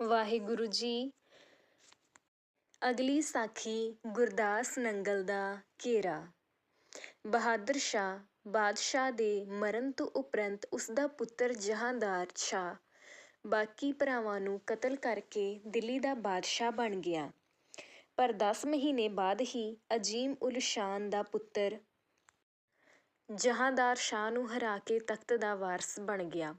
ਵਾਹਿਗੁਰੂ ਜੀ ਅਗਲੀ ਸਾਖੀ ਗੁਰਦਾਸ ਨੰਗਲ ਦਾ ਘੇਰਾ ਬਹਾਦਰ ਸ਼ਾਹ ਬਾਦਸ਼ਾਹ ਦੇ ਮਰਨ ਤੋਂ ਉਪਰੰਤ ਉਸਦਾ ਪੁੱਤਰ ਜਹਾਂਦਾਰ ਸ਼ਾਹ ਬਾਕੀ ਭਰਾਵਾਂ ਨੂੰ ਕਤਲ ਕਰਕੇ ਦਿੱਲੀ ਦਾ ਬਾਦਸ਼ਾਹ ਬਣ ਗਿਆ ਪਰ ਦਸ ਮਹੀਨੇ ਬਾਅਦ ਹੀ ਅਜੀਮ ਉਲ ਸ਼ਾਨ ਦਾ ਪੁੱਤਰ ਜਹਾਂਦਾਰ ਸ਼ਾਹ ਨੂੰ ਹਰਾ ਕੇ ਤਖ਼ਤ ਦਾ ਵਾਰਸ ਬਣ ਗਿਆ।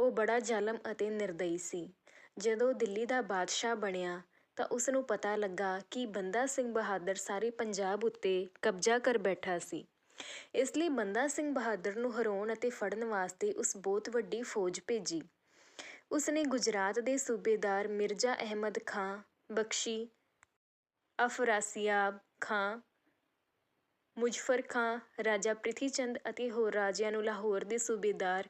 ਉਹ ਬੜਾ ਜ਼ਾਲਮ ਅਤੇ ਨਿਰਦਈ ਸੀ। ਜਦੋਂ ਦਿੱਲੀ ਦਾ ਬਾਦਸ਼ਾਹ ਬਣਿਆ ਤਾਂ ਉਸਨੂੰ ਪਤਾ ਲੱਗਾ ਕਿ ਬੰਦਾ ਸਿੰਘ ਬਹਾਦਰ ਸਾਰੇ ਪੰਜਾਬ ਉੱਤੇ ਕਬਜ਼ਾ ਕਰ ਬੈਠਾ ਸੀ। ਇਸ ਲਈ ਬੰਦਾ ਸਿੰਘ ਬਹਾਦਰ ਨੂੰ ਹਰਾਉਣ ਅਤੇ ਫੜਨ ਵਾਸਤੇ ਉਸ ਬਹੁਤ ਵੱਡੀ ਫ਼ੌਜ ਭੇਜੀ। ਉਸਨੇ ਗੁਜਰਾਤ ਦੇ ਸੂਬੇਦਾਰ ਮਿਰਜ਼ਾ ਅਹਿਮਦ ਖਾਂ ਬਖ਼ਸ਼ੀ, ਅਫ਼ਰਾਸਿਆਬ ਖਾਂ, ਮੁਜ਼ਫਰ ਖਾਂ, ਰਾਜਾ ਪ੍ਰਿਥੀ ਚੰਦ ਅਤੇ ਹੋਰ ਰਾਜਿਆਂ ਨੂੰ ਲਾਹੌਰ ਦੇ ਸੂਬੇਦਾਰ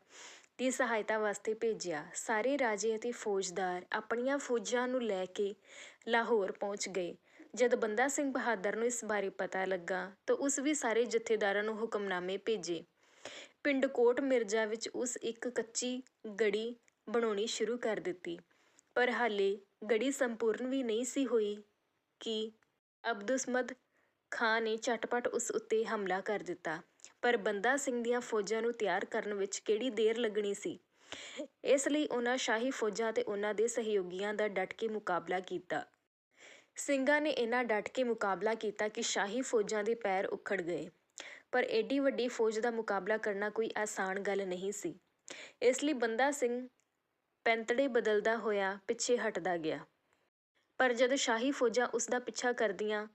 ਦੀ ਸਹਾਇਤਾ ਵਾਸਤੇ ਭੇਜਿਆ। ਸਾਰੇ ਰਾਜੇ ਅਤੇ ਫ਼ੌਜਦਾਰ ਆਪਣੀਆਂ ਫ਼ੌਜਾਂ ਨੂੰ ਲੈ ਕੇ ਲਾਹੌਰ ਪਹੁੰਚ ਗਏ। ਜਦ ਬੰਦਾ ਸਿੰਘ ਬਹਾਦਰ ਨੂੰ ਇਸ ਬਾਰੇ ਪਤਾ ਲੱਗਾ, ਤਾਂ ਉਸ ਵੀ ਸਾਰੇ ਜਥੇਦਾਰਾਂ ਨੂੰ ਹੁਕਮਨਾਮੇ ਭੇਜੇ। ਪਿੰਡ ਕੋਟ ਮਿਰਜ਼ਾ ਵਿੱਚ ਉਸ ਇੱਕ ਕੱਚੀ ਗੜੀ ਬਣਾਉਣੀ ਸ਼ੁਰੂ ਕਰ ਦਿੱਤੀ। ਪਰ ਹਾਲੇ ਗੜੀ ਸੰਪੂਰਨ ਵੀ ਨਹੀਂ ਸੀ ਹੋਈ ਕਿ ਅਬਦੁਸਮਦ ਖਾਂ ਨੇ ਝਟਪਟ ਉਸ ਉੱਤੇ ਹਮਲਾ ਕਰ ਦਿੱਤਾ। ਪਰ ਬੰਦਾ ਸਿੰਘ ਦੀਆਂ ਫ਼ੌਜਾਂ ਨੂੰ ਤਿਆਰ ਕਰਨ ਵਿੱਚ ਕਿਹੜੀ ਦੇਰ ਲੱਗਣੀ ਸੀ। ਇਸ ਲਈ ਉਹਨਾਂ ਸ਼ਾਹੀ ਫ਼ੌਜਾਂ ਤੇ ਉਹਨਾਂ ਦੇ ਸਹਿਯੋਗੀਆਂ ਦਾ ਡਟ ਕੇ ਮੁਕਾਬਲਾ ਕੀਤਾ। ਸਿੰਘਾਂ ਨੇ ਇਹਨਾਂ ਡਟ ਕੇ ਮੁਕਾਬਲਾ ਕੀਤਾ ਕਿ ਸ਼ਾਹੀ ਫ਼ੌਜਾਂ ਦੇ ਪੈਰ ਉਖੜ ਗਏ। ਪਰ ਐਡੀ ਵੱਡੀ ਫ਼ੌਜ ਦਾ ਮੁਕਾਬਲਾ ਕਰਨਾ ਕੋਈ ਆਸਾਨ ਗੱਲ ਨਹੀਂ ਸੀ। ਇਸ ਲਈ ਬੰਦਾ ਸਿੰਘ ਪੈਂਤੜੇ ਬਦਲਦਾ ਹੋਇਆ ਪਿੱਛੇ ਹਟਦਾ ਗਿਆ। ਪਰ ਜਦ ਸ਼ਾਹੀ ਫ਼ੌਜਾਂ ਉਸਦਾ ਪਿੱਛਾ ਕਰਦੀਆਂ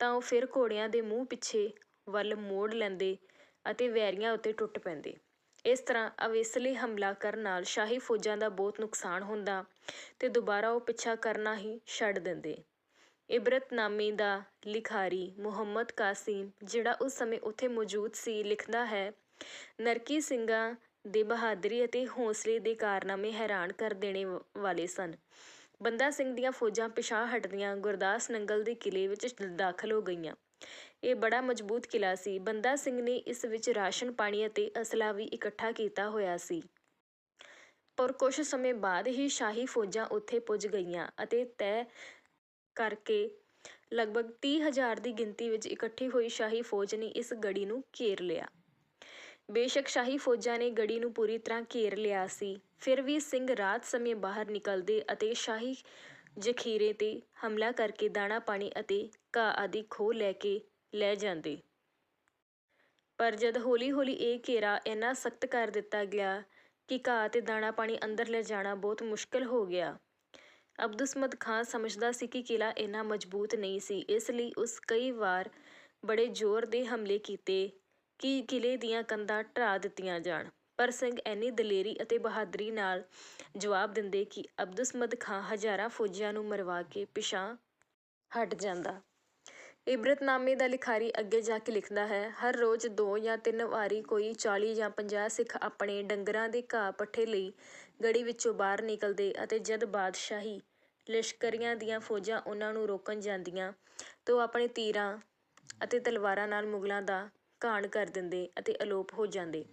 ਤਾਂ ਉਹ ਫਿਰ ਘੋੜਿਆਂ ਦੇ ਮੂੰਹ-ਪਿੱਛੇ ਵੱਲ ਮੋੜ ਲੈਂਦੇ ਅਤੇ ਵੈਰੀਆਂ ਉੱਤੇ ਟੁੱਟ ਪੈਂਦੇ। ਇਸ ਤਰ੍ਹਾਂ ਅਵੇਸਲੇ ਹਮਲਾ ਕਰਨ ਨਾਲ ਸ਼ਾਹੀ ਫ਼ੌਜਾਂ ਦਾ ਬਹੁਤ ਨੁਕਸਾਨ ਹੁੰਦਾ ਤੇ ਦੁਬਾਰਾ ਉਹ ਪਿੱਛਾ ਕਰਨਾ ਹੀ ਛੱਡ ਦਿੰਦੇ। ਇਬਰਤਨਾਮੇ ਦਾ ਲਿਖਾਰੀ ਮੁਹੰਮਦ ਕਾਸਿਮ, ਜਿਹੜਾ ਉਸ ਸਮੇਂ ਉੱਥੇ ਮੌਜੂਦ ਸੀ, ਲਿਖਦਾ ਹੈ, ਨਰਕੀ ਸਿੰਘਾਂ ਦੇ ਬਹਾਦਰੀ ਅਤੇ ਹੌਸਲੇ ਦੇ ਕਾਰਨਾਮੇ ਹੈਰਾਨ ਕਰ ਦੇਣੇ ਵਾਲੇ ਸਨ। ਬੰਦਾ ਸਿੰਘ ਦੀਆਂ ਫ਼ੌਜਾਂ ਪਿਛਾਂਹ ਹਟਦੀਆਂ ਗੁਰਦਾਸ ਨੰਗਲ ਦੇ ਕਿਲ੍ਹੇ ਵਿੱਚ ਦਾਖ਼ਲ ਹੋ ਗਈਆਂ। ਇਹ ਬੜਾ ਮਜ਼ਬੂਤ ਕਿਲ੍ਹਾ ਸੀ। ਬੰਦਾ ਸਿੰਘ ਨੇ ਇਸ ਵਿੱਚ ਰਾਸ਼ਨ, ਪਾਣੀ ਅਤੇ ਅਸਲਾ ਵੀ ਇਕੱਠਾ ਕੀਤਾ ਹੋਇਆ ਸੀ। ਪਰ ਕੁਝ ਸਮੇਂ ਬਾਅਦ ਹੀ ਸ਼ਾਹੀ ਫ਼ੌਜਾਂ ਉੱਥੇ ਪੁੱਜ ਗਈਆਂ ਅਤੇ ਤੈਅ ਕਰਕੇ ਲਗਭਗ ਤੀਹ ਹਜ਼ਾਰ ਦੀ ਗਿਣਤੀ ਵਿੱਚ ਇਕੱਠੀ ਹੋਈ ਸ਼ਾਹੀ ਫ਼ੌਜ ਨੇ ਇਸ ਗੜੀ ਨੂੰ ਘੇਰ ਲਿਆ। ਬੇਸ਼ੱਕ ਸ਼ਾਹੀ ਫ਼ੌਜਾਂ ਨੇ ਗੜੀ ਨੂੰ ਪੂਰੀ ਤਰ੍ਹਾਂ ਘੇਰ ਲਿਆ ਸੀ, ਫਿਰ ਵੀ ਸਿੰਘ ਰਾਤ ਸਮੇਂ ਬਾਹਰ ਨਿਕਲਦੇ ਅਤੇ ਸ਼ਾਹੀ ਜ਼ਖ਼ੀਰੇ 'ਤੇ ਹਮਲਾ ਕਰਕੇ ਦਾਣਾ-ਪਾਣੀ ਅਤੇ ਘਾਹ ਆਦਿ ਖੋਹ ਲੈ ਕੇ ਲੈ ਜਾਂਦੇ। ਪਰ ਜਦ ਹੌਲੀ-ਹੌਲੀ ਇਹ ਘੇਰਾ ਇੰਨਾ ਸਖ਼ਤ ਕਰ ਦਿੱਤਾ ਗਿਆ ਕਿ ਘਾਹ ਅਤੇ ਦਾਣਾ-ਪਾਣੀ ਅੰਦਰ ਲੈ ਜਾਣਾ ਬਹੁਤ ਮੁਸ਼ਕਲ ਹੋ ਗਿਆ। ਅਬਦੁਸਮਦ ਖਾਂ ਸਮਝਦਾ ਸੀ ਕਿ ਕਿਲ੍ਹਾ ਇੰਨਾ ਮਜ਼ਬੂਤ ਨਹੀਂ ਸੀ। ਇਸ ਲਈ ਉਸ ਕਈ ਵਾਰ ਬੜੇ ਜ਼ੋਰ ਦੇ ਹਮਲੇ ਕੀਤੇ ਕਿ ਕਿਲ੍ਹੇ ਦੀਆਂ ਕੰਧਾਂ ਢਾਹ ਦਿੱਤੀਆਂ ਜਾਣ। ਪਰ ਸਿੰਘ ਇੰਨੀ ਦਲੇਰੀ ਅਤੇ ਬਹਾਦਰੀ ਨਾਲ ਜਵਾਬ ਦਿੰਦੇ ਕਿ ਅਬਦੁਸਮਦ ਖਾਂ ਹਜ਼ਾਰਾਂ ਫ਼ੌਜੀਆਂ ਨੂੰ ਮਰਵਾ ਕੇ ਪਿਛਾਂਹ ਹਟ ਜਾਂਦਾ। ਇਬਰਤਨਾਮੇ ਦਾ ਲਿਖਾਰੀ ਅੱਗੇ ਜਾ ਕੇ ਲਿਖਦਾ ਹੈ, ਹਰ ਰੋਜ਼ ਦੋ ਜਾਂ ਤਿੰਨ ਵਾਰੀ ਕੋਈ ਚਾਲੀ ਜਾਂ ਪੰਜਾਹ ਸਿੱਖ ਆਪਣੇ ਡੰਗਰਾਂ ਦੇ ਘਾਹ-ਪੱਠੇ ਲਈ ਗੜੀ ਵਿੱਚੋਂ ਬਾਹਰ ਨਿਕਲਦੇ ਅਤੇ ਜਦ ਬਾਦਸ਼ਾਹੀ ਲਸ਼ਕਰੀਆਂ ਦੀਆਂ ਫ਼ੌਜਾਂ ਉਹਨਾਂ ਨੂੰ ਰੋਕਣ ਜਾਂਦੀਆਂ ਤਾਂ ਉਹ ਆਪਣੇ ਤੀਰਾਂ ਅਤੇ ਤਲਵਾਰਾਂ ਨਾਲ ਮੁਗ਼ਲਾਂ ਦਾ ਘਾਣ ਕਰ ਦਿੰਦੇ ਅਤੇ ਅਲੋਪ ਹੋ ਜਾਂਦੇ।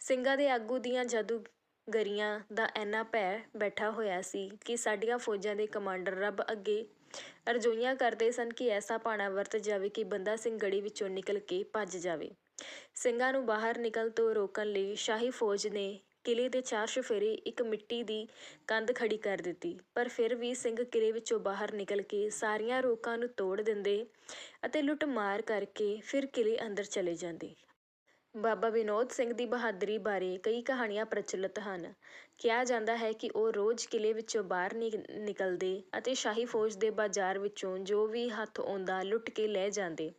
ਸਿੰਘਾਂ ਦੇ ਆਗੂ ਦੀਆਂ ਜਾਦੂਗਰੀਆਂ ਦਾ ਇੰਨਾ ਭੈ ਬੈਠਾ ਹੋਇਆ ਸੀ ਕਿ ਸਾਡੀਆਂ ਫ਼ੌਜਾਂ ਦੇ ਕਮਾਂਡਰ ਰੱਬ ਅੱਗੇ ਅਰਜ਼ੋਈਆਂ ਕਰਦੇ ਸਨ ਕਿ ਐਸਾ ਭਾਣਾ ਵਰਤ ਜਾਵੇ ਕਿ ਬੰਦਾ ਸਿੰਘ ਗੜੀ ਵਿੱਚੋਂ ਨਿਕਲ ਕੇ ਭੱਜ ਜਾਵੇ। ਸਿੰਘਾਂ ਨੂੰ ਬਾਹਰ ਨਿਕਲਣ ਤੋਂ ਰੋਕਣ ਲਈ ਸ਼ਾਹੀ ਫ਼ੌਜ ਨੇ ਕਿਲ੍ਹੇ ਦੇ ਚਾਰ ਚੁਫੇਰੇ ਇੱਕ ਮਿੱਟੀ ਦੀ ਕੰਧ ਖੜ੍ਹੀ ਕਰ ਦਿੱਤੀ। ਪਰ ਫਿਰ ਵੀ ਸਿੰਘ ਕਿਲ੍ਹੇ ਵਿੱਚੋਂ ਬਾਹਰ ਨਿਕਲ ਕੇ ਸਾਰੀਆਂ ਰੋਕਾਂ ਨੂੰ ਤੋੜ ਦਿੰਦੇ ਅਤੇ ਲੁੱਟ-ਮਾਰ ਕਰਕੇ ਫਿਰ ਕਿਲ੍ਹੇ ਅੰਦਰ ਚਲੇ ਜਾਂਦੇ। ਬਾਬਾ ਵਿਨੋਦ ਸਿੰਘ ਦੀ ਬਹਾਦਰੀ ਬਾਰੇ ਕਈ ਕਹਾਣੀਆਂ ਪ੍ਰਚਲਿਤ ਹਨ। ਕਿਹਾ ਜਾਂਦਾ ਹੈ ਕਿ ਉਹ ਰੋਜ਼ ਕਿਲ੍ਹੇ ਵਿੱਚੋਂ ਬਾਹਰ ਨਿਕਲਦੇ ਅਤੇ ਸ਼ਾਹੀ ਫ਼ੌਜ ਦੇ ਬਾਜ਼ਾਰ ਵਿੱਚੋਂ ਜੋ ਵੀ ਹੱਥ ਆਉਂਦਾ ਲੁੱਟ ਕੇ ਲੈ ਜਾਂਦੇ।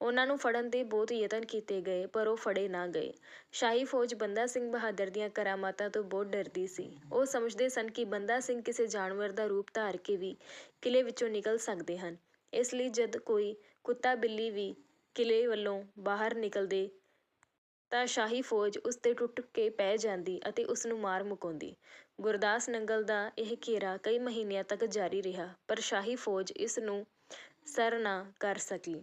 ਉਨ੍ਹਾਂ ਨੂੰ ਫੜਨ ਦੇ ਬਹੁਤ ਯਤਨ ਕੀਤੇ ਗਏ, ਪਰ ਉਹ ਫੜੇ ਨਾ ਗਏ। ਸ਼ਾਹੀ ਫ਼ੌਜ ਬੰਦਾ ਸਿੰਘ ਬਹਾਦਰ ਦੀਆਂ ਕਰਾਮਾਤਾਂ ਤੋਂ ਬਹੁਤ ਡਰਦੀ ਸੀ। ਉਹ ਸਮਝਦੇ ਸਨ ਕਿ ਬੰਦਾ ਸਿੰਘ ਕਿਸੇ ਜਾਨਵਰ ਦਾ ਰੂਪ ਧਾਰ ਕੇ ਵੀ ਕਿਲ੍ਹੇ ਵਿੱਚੋਂ ਨਿਕਲ ਸਕਦੇ ਹਨ। ਇਸ ਲਈ ਜਦ ਕੋਈ ਕੁੱਤਾ-ਬਿੱਲੀ ਵੀ ਕਿਲ੍ਹੇ ਵੱਲੋਂ ਬਾਹਰ ਨਿਕਲਦੇ ਤਾਂ ਸ਼ਾਹੀ ਫ਼ੌਜ ਉਸ 'ਤੇ ਟੁੱਟ ਕੇ ਪੈ ਜਾਂਦੀ ਅਤੇ ਉਸਨੂੰ ਮਾਰ ਮੁਕਾਉਂਦੀ। ਗੁਰਦਾਸ ਨੰਗਲ ਦਾ ਇਹ ਘੇਰਾ ਕਈ ਮਹੀਨਿਆਂ ਤੱਕ ਜਾਰੀ ਰਿਹਾ, ਪਰ ਸ਼ਾਹੀ ਫ਼ੌਜ ਇਸ ਨੂੰ ਸਰ ਨਾ ਕਰ ਸਕੀ।